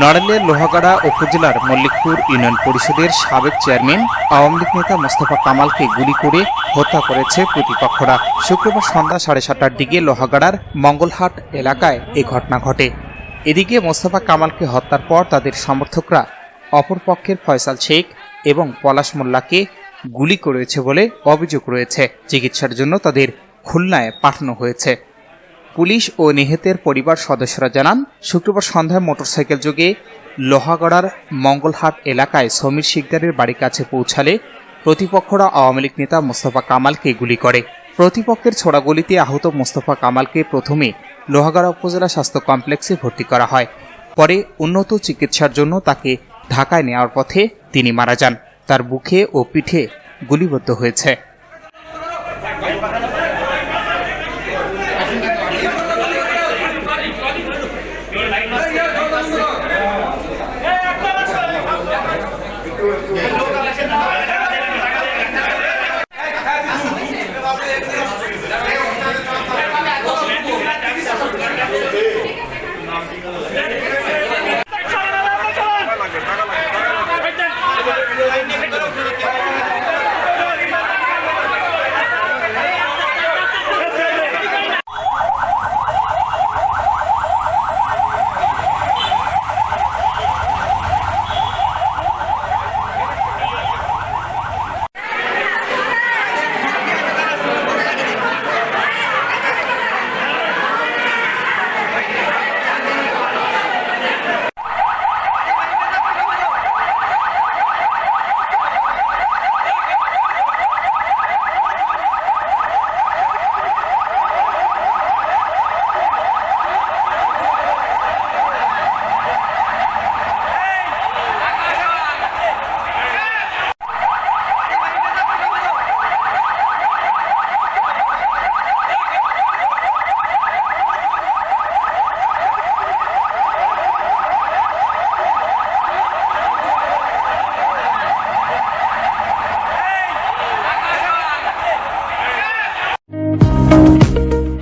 নড়াইলের লোহাগাড়া উপজেলার মল্লিকপুর ইউনিয়ন পরিষদের সাবেক চেয়ারম্যান, আওয়ামী লীগ নেতা মোস্তফা কামালকে গুলি করে হত্যা করেছে প্রতিপক্ষরা। শুক্রবার সন্ধ্যা সাড়ে সাতটার দিকে লোহাগাড়ার মঙ্গলহাট এলাকায় এ ঘটনা ঘটে। এদিকে মোস্তফা কামালকে হত্যার পর তাদের সমর্থকরা অপরপক্ষের ফয়সাল শেখ এবং পলাশ মোল্লাকে গুলি করেছে বলে অভিযোগ রয়েছে। চিকিৎসার জন্য তাদের খুলনায় পাঠানো হয়েছে। পুলিশ ও নিহতের পরিবার সদস্যরা জানান, শুক্রবার সন্ধ্যায় মোটরসাইকেল যোগে লোহাগড়ার মঙ্গলহাট এলাকায় সমীর শিকদারের বাড়ির কাছে পৌঁছালে প্রতিপক্ষরা আওয়ামী লীগ নেতা মোস্তফা কামালকে গুলি করে। প্রতিপক্ষের ছোড়াগুলিতে আহত মোস্তফা কামালকে প্রথমে লোহাগড়া উপজেলা স্বাস্থ্য কমপ্লেক্সে ভর্তি করা হয়। পরে উন্নত চিকিৎসার জন্য তাকে ঢাকায় নেওয়ার পথে তিনি মারা যান। তার বুকে ও পিঠে গুলিবদ্ধ হয়েছে।